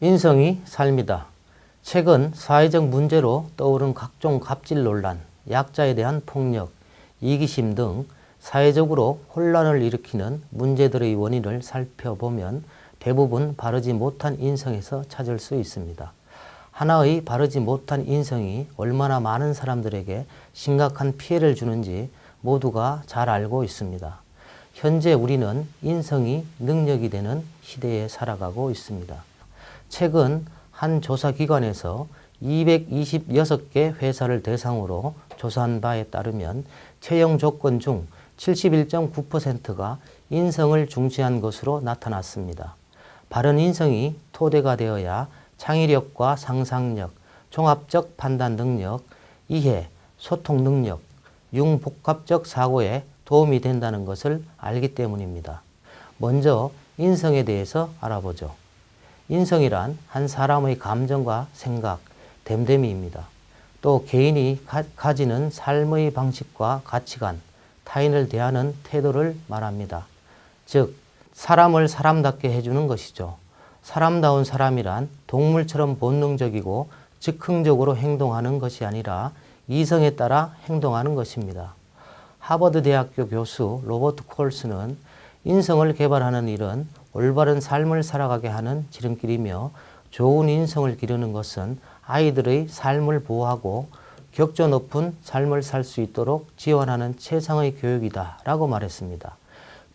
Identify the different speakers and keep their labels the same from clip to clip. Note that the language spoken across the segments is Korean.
Speaker 1: 인성이 삶이다. 최근 사회적 문제로 떠오른 각종 갑질 논란, 약자에 대한 폭력, 이기심 등 사회적으로 혼란을 일으키는 문제들의 원인을 살펴보면 대부분 바르지 못한 인성에서 찾을 수 있습니다. 하나의 바르지 못한 인성이 얼마나 많은 사람들에게 심각한 피해를 주는지 모두가 잘 알고 있습니다. 현재 우리는 인성이 능력이 되는 시대에 살아가고 있습니다. 최근 한 조사기관에서 226개 회사를 대상으로 조사한 바에 따르면 채용 조건 중 71.9%가 인성을 중시한 것으로 나타났습니다. 바른 인성이 토대가 되어야 창의력과 상상력, 종합적 판단 능력, 이해, 소통 능력, 융복합적 사고에 도움이 된다는 것을 알기 때문입니다. 먼저 인성에 대해서 알아보죠. 인성이란 한 사람의 감정과 생각, 됨됨이입니다. 또 개인이 가, 지는 삶의 방식과 가치관, 타인을 대하는 태도를 말합니다. 즉, 사람을 사람답게 해주는 것이죠. 사람다운 사람이란 동물처럼 본능적이고 즉흥적으로 행동하는 것이 아니라 이성에 따라 행동하는 것입니다. 하버드 대학교 교수 로버트 콜스는 인성을 개발하는 일은 올바른 삶을 살아가게 하는 지름길이며 좋은 인성을 기르는 것은 아이들의 삶을 보호하고 격조 높은 삶을 살 수 있도록 지원하는 최상의 교육이다 라고 말했습니다.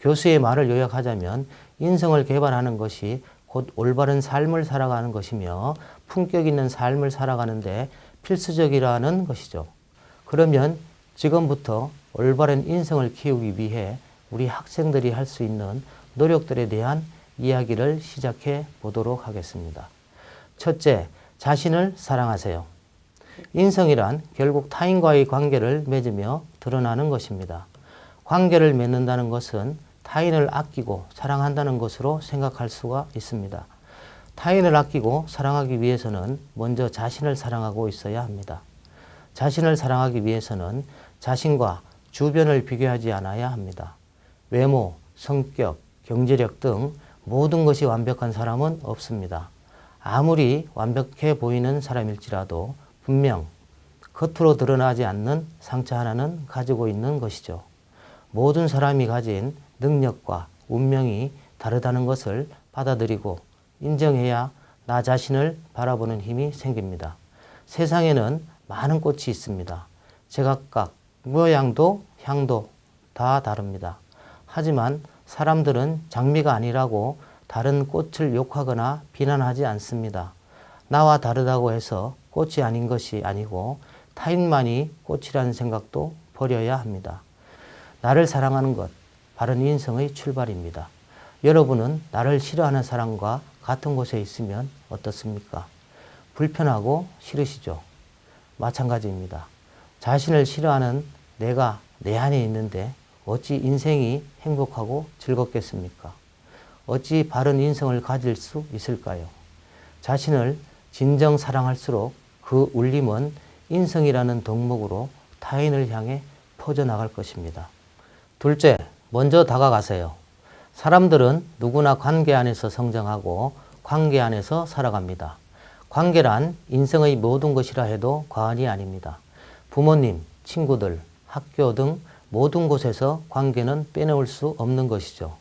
Speaker 1: 교수의 말을 요약하자면 인성을 개발하는 것이 곧 올바른 삶을 살아가는 것이며 품격 있는 삶을 살아가는데 필수적이라는 것이죠. 그러면 지금부터 올바른 인성을 키우기 위해 우리 학생들이 할 수 있는 노력들에 대한 이야기를 시작해 보도록 하겠습니다. 첫째, 자신을 사랑하세요. 인성이란 결국 타인과의 관계를 맺으며 드러나는 것입니다. 관계를 맺는다는 것은 타인을 아끼고 사랑한다는 것으로 생각할 수가 있습니다. 타인을 아끼고 사랑하기 위해서는 먼저 자신을 사랑하고 있어야 합니다. 자신을 사랑하기 위해서는 자신과 주변을 비교하지 않아야 합니다. 외모, 성격, 경제력 등 모든 것이 완벽한 사람은 없습니다. 아무리 완벽해 보이는 사람일지라도 분명 겉으로 드러나지 않는 상처 하나는 가지고 있는 것이죠. 모든 사람이 가진 능력과 운명이 다르다는 것을 받아들이고 인정해야 나 자신을 바라보는 힘이 생깁니다. 세상에는 많은 꽃이 있습니다. 제각각 모양도 향도 다 다릅니다. 하지만 사람들은 장미가 아니라고 다른 꽃을 욕하거나 비난하지 않습니다. 나와 다르다고 해서 꽃이 아닌 것이 아니고 타인만이 꽃이라는 생각도 버려야 합니다. 나를 사랑하는 것, 바른 인성의 출발입니다. 여러분은 나를 싫어하는 사람과 같은 곳에 있으면 어떻습니까? 불편하고 싫으시죠? 마찬가지입니다. 자신을 싫어하는 내가 내 안에 있는데 어찌 인생이 행복하고 즐겁겠습니까? 어찌 바른 인성을 가질 수 있을까요? 자신을 진정 사랑할수록 그 울림은 인성이라는 덕목으로 타인을 향해 퍼져나갈 것입니다. 둘째, 먼저 다가가세요. 사람들은 누구나 관계 안에서 성장하고 관계 안에서 살아갑니다. 관계란 인생의 모든 것이라 해도 과언이 아닙니다. 부모님, 친구들, 학교 등 모든 곳에서 관계는 빼놓을 수 없는 것이죠.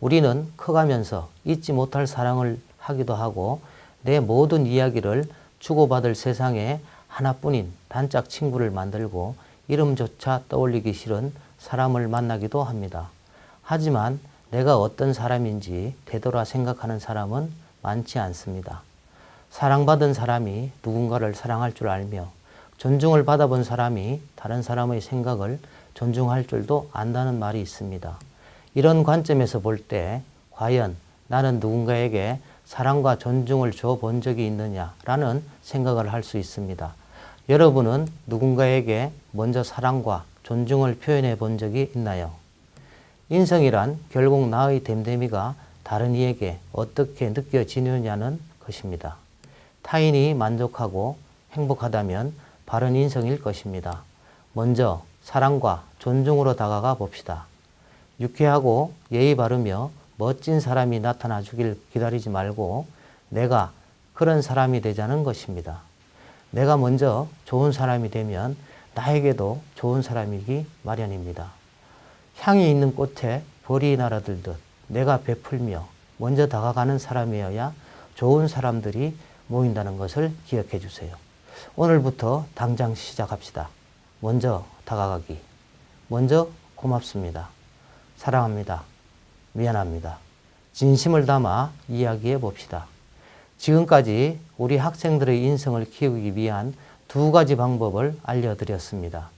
Speaker 1: 우리는 커가면서 잊지 못할 사랑을 하기도 하고 내 모든 이야기를 주고받을 세상에 하나뿐인 단짝 친구를 만들고 이름조차 떠올리기 싫은 사람을 만나기도 합니다. 하지만 내가 어떤 사람인지 되돌아 생각하는 사람은 많지 않습니다. 사랑받은 사람이 누군가를 사랑할 줄 알며 존중을 받아본 사람이 다른 사람의 생각을 존중할 줄도 안다는 말이 있습니다. 이런 관점에서 볼 때 과연 나는 누군가에게 사랑과 존중을 줘 본 적이 있느냐라는 생각을 할 수 있습니다. 여러분은 누군가에게 먼저 사랑과 존중을 표현해 본 적이 있나요? 인성이란 결국 나의 됨됨이가 다른 이에게 어떻게 느껴지느냐는 것입니다. 타인이 만족하고 행복하다면 바른 인성일 것입니다. 먼저 사랑과 존중으로 다가가 봅시다. 유쾌하고 예의 바르며 멋진 사람이 나타나 주길 기다리지 말고 내가 그런 사람이 되자는 것입니다. 내가 먼저 좋은 사람이 되면 나에게도 좋은 사람이기 마련입니다. 향이 있는 꽃에 벌이 날아들듯 내가 베풀며 먼저 다가가는 사람이어야 좋은 사람들이 모인다는 것을 기억해 주세요. 오늘부터 당장 시작합시다. 먼저 다가가기. 먼저 고맙습니다. 사랑합니다. 미안합니다. 진심을 담아 이야기해 봅시다. 지금까지 우리 학생들의 인성을 키우기 위한 두 가지 방법을 알려드렸습니다.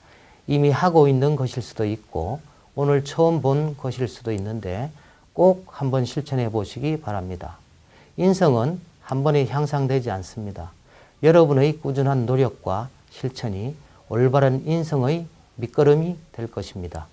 Speaker 1: 이미 하고 있는 것일 수도 있고 오늘 처음 본 것일 수도 있는데 꼭 한번 실천해 보시기 바랍니다. 인성은 한 번에 향상되지 않습니다. 여러분의 꾸준한 노력과 실천이 올바른 인성의 밑거름이 될 것입니다.